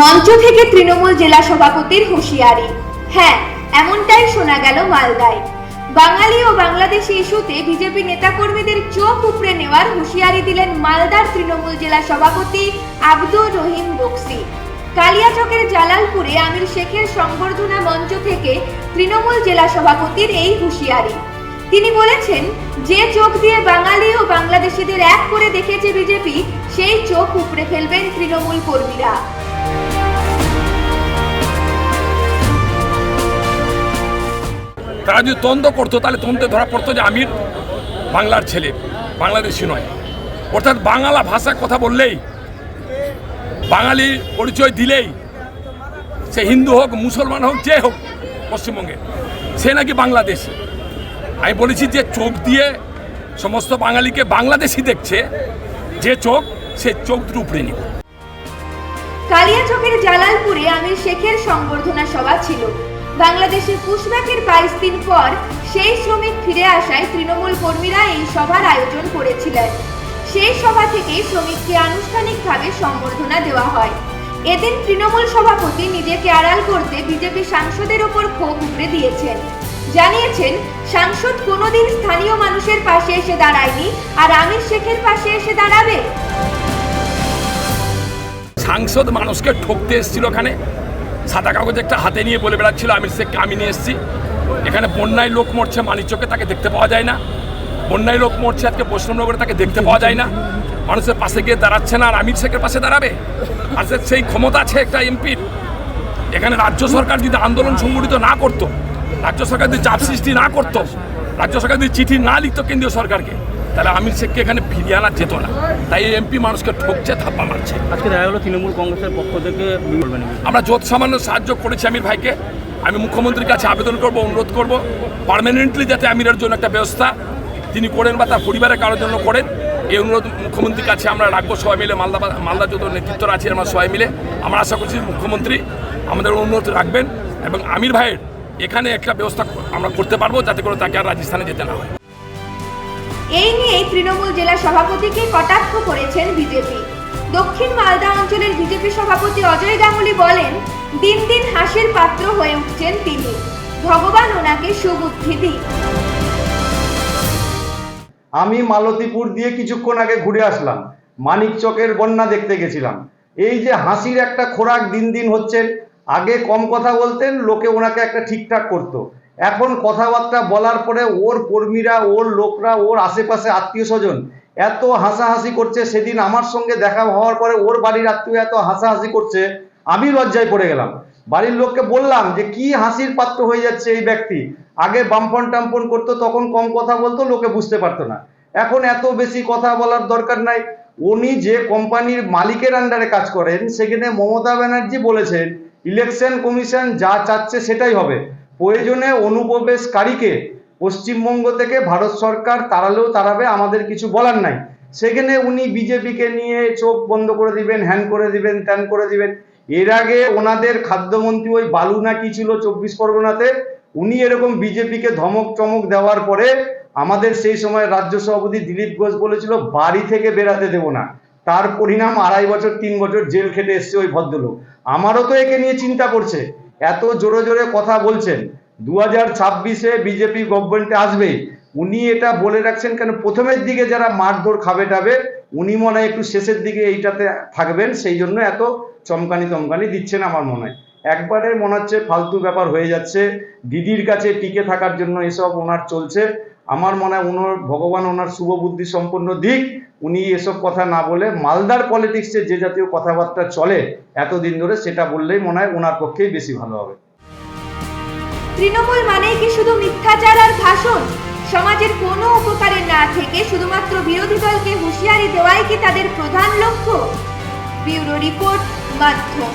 মঞ্চ থেকে তৃণমূল জেলা সভাপতির হুঁশিয়ারি। হ্যাঁ এমনটাই শোনা গেল মালদায়। বাঙালি ও বাংলাদেশি ইস্যুতে বিজেপি নেতাকর্মীদের চোখ উপড়ে নেওয়ার হুঁশিয়ারি দিলেন মালদার তৃণমূল জেলা সভাপতি আব্দুর রহিম বক্সি। কালিয়াচকের জালালপুরে আমির শেখের সংবর্ধনা মঞ্চ থেকে তৃণমূল জেলা সভাপতির এই হুঁশিয়ারি। তিনি বলেছেন, যে চোখ দিয়ে বাঙালি ও বাংলাদেশিদের এক করে দেখেছে বিজেপি, সেই চোখ উপড়ে ফেলবেন তৃণমূল কর্মীরা। তারা যদি তন্দ করতো, তাহলে তন্তে ধরা পড়তো যে আমির বাংলার ছেলে, বাংলাদেশি নয়। অর্থাৎ বাংলা ভাষায় কথা বললেই, বাঙালি পরিচয় দিলেই, সে হিন্দু হোক, মুসলমান হোক, যে হোক, পশ্চিমবঙ্গে, সে নাকি বাংলাদেশি। আমি বলেছি যে চোখ দিয়ে সমস্ত বাঙালিকে বাংলাদেশি দেখছে, যে চোখ, সে চোখ দুটো উপড়ে নিবে। কালিয়াচকের জালালপুরে আমির শেখের সংবর্ধনা সভা ছিল। বাংলাদেশের পুশব্যাকের বাইশ দিন পর সেই শ্রমিক ফিরে আসায় তৃণমূল কর্মীরা এই সভার আয়োজন করেছিলেন। সেই সভা থেকে শ্রমিককে আনুষ্ঠানিকভাবে সম্বর্ধনা দেওয়া হয়। এদিন তৃণমূল সভাপতি নিজেকে আড়াল করতে বিজেপি সাংসদের ওপর ক্ষোভ উপড়ে দিয়েছেন। জানিয়েছেন, সাংসদ কোনোদিন স্থানীয় মানুষের পাশে এসে দাঁড়ায়নি আর আমির শেখের পাশে এসে দাঁড়াবে। সাংসদ মানুষকে ঠকতে এসেছিল ওখানে। সাদা কাগজ একটা হাতে নিয়ে বলে বেড়াচ্ছিল, আমির শেখকে আমি নিয়ে এসেছি। এখানে বন্যায় লোক মরছে মানিচকে তাকে দেখতে পাওয়া যায় না। বন্যায় লোক মরছে, আজকে বৈষ্ণবনগরে তাকে দেখতে পাওয়া যায় না। মানুষের পাশে গিয়ে দাঁড়াচ্ছে না, আর আমির শেখের পাশে দাঁড়াবে? আর সেই ক্ষমতা আছে একটা এমপির। এখানে রাজ্য সরকার যদি আন্দোলন সংগঠিত না করতো, রাজ্য সরকার যদি চাপ সৃষ্টি না করতো, রাজ্য সরকার যদি চিঠি না লিখতো কেন্দ্রীয় সরকারকে তাহলে আমির শেখকে এখানে ফিরিয়ে আনা যেত না। তাই এমপি মানুষকে ঠকছে থাপ্পা মারছে। আজকে দেখা গেলো তৃণমূল কংগ্রেসের পক্ষ থেকে আমরা যত সামান্য সাহায্য করেছি আমির ভাইকে। আমি মুখ্যমন্ত্রীর কাছে আবেদন করব অনুরোধ করব পার্মানেন্টলি যাতে আমিরের জন্য একটা ব্যবস্থা তিনি করেন বা তার পরিবারের কারোর জন্য করেন। এই অনুরোধ মুখ্যমন্ত্রীর কাছে আমরা রাখব সবাই মিলে মালদা মালদা যত নেতৃত্বরা আছে আমরা সবাই মিলে। আমরা আশা করছি মুখ্যমন্ত্রী আমাদের অনুরোধ রাখবেন এবং আমির ভাইয়ের এখানে একটা ব্যবস্থা আমরা করতে পারব যাতে করে তাকে আর রাজস্থানে যেতে না হয়। এই নিয়েই তৃণমূল জেলা সভাপতিকে কটাক্ষ করেছেন বিজেপি। দক্ষিণ মালদা অঞ্চলের বিজেপি সভাপতি অজয় গাঙ্গুলি বলেন, দিন দিন হাসির পাত্র হয়ে উঠছেন তিনি। ভগবান ওনাকে সুবুদ্ধি দিন আমি মালতীপুর দিয়ে কিছুক্ষণ আগে ঘুরে আসলাম। মানিক চকের বন্যা দেখতে গেছিলাম। এই যে হাসির একটা খোরাক দিন দিন হচ্ছেন আগে কম কথা বলতেন, লোকে ওনাকে একটা ঠিকঠাক করতো। এখন কথাবার্তা বলার পরে ওর কর্মীরা, ওর লোকরা, ওর আশেপাশে আত্মীয় স্বজন এত হাসাহাসি করছে, সেদিন আমার সঙ্গে দেখা হওয়ার পরে ওর বাড়ির আত্মীয় এত হাসাহাসি করছে, আমি লজ্জায় পড়ে গেলাম। বাড়ির লোককে বললাম যে, কি হাসির পাত্র হয়ে যাচ্ছে এই ব্যক্তি? আগে বাম্পন টাম্পন করতো, তখন কম কথা বলতো, লোকে বুঝতে পারতো না। এখন এত বেশি কথা বলার দরকার নাই। উনি যে কোম্পানির মালিকের আন্ডারে কাজ করেন, সেখানে মমতা ব্যানার্জি বলেছেন, ইলেকশন কমিশন যা চাচ্ছে সেটাই হবে। প্রয়োজনে অনুপ্রবেশকারীকে পশ্চিমবঙ্গ থেকে ভারত সরকার তাড়ালেও তাড়াবে, আমাদের কিছু বলার নাই। সেখানে উনি বিজেপিকে নিয়ে চোখ বন্ধ করে দিবেন, হ্যান করে দিবেন, ত্যান করে দিবেন। এর আগে ওনাদের খাদ্যমন্ত্রী ওই বালু না কি ছিল চব্বিশ পরগনাতে, উনি এরকম বিজেপিকে ধমক চমক দেওয়ার পরে আমাদের সেই সময় রাজ্য সভাপতি দিলীপ ঘোষ বলেছিল, বাড়ি থেকে বেরাতে দেব না। তার পরিণাম আড়াই বছর, তিন বছর জেল খেটে এসছে ওই ভদ্রলোক। আমারও তো একে নিয়ে চিন্তা করছে। এত জোরে জোরে কথা বলছেন। দু হাজার ছাব্বিশে বিজেপি গভর্নমেন্টে আসবে। উনি এটা বলে রাখছেন কেন? প্রথমের দিকে যারা মারধর খাবে টাবে, উনি মনে হয় একটু শেষের দিকে এইটাতে থাকবেন। সেই জন্য এত চমকানি চমকানি দিচ্ছেন আমার মনে হয়। একবারে মনে হচ্ছে ফালতু ব্যাপার হয়ে যাচ্ছে। দিদির কাছে টিকে থাকার জন্য এসব ওনার চলছে। আমার মনে হয় ওনার ভগবান ওনার শুভ বুদ্ধি সম্পন্ন দিক, উনি এসব কথা না বলে মালদার পলিটিক্সে যে জাতীয় কথাবার্তা চলে এতদিন ধরে সেটা বললেই মনে হয় ওনার পক্ষেই বেশি ভালো হবে। তৃণমূল মানেই কি শুধু মিথ্যাচার আর ভাষণ? সমাজের কোনো উপকারে না থেকে শুধুমাত্র বিরোধী দলকে হুঁশিয়ারি দেওয়াই কি তাদের প্রধান লক্ষ্য? ব্যুরো রিপোর্ট মাধ্যম।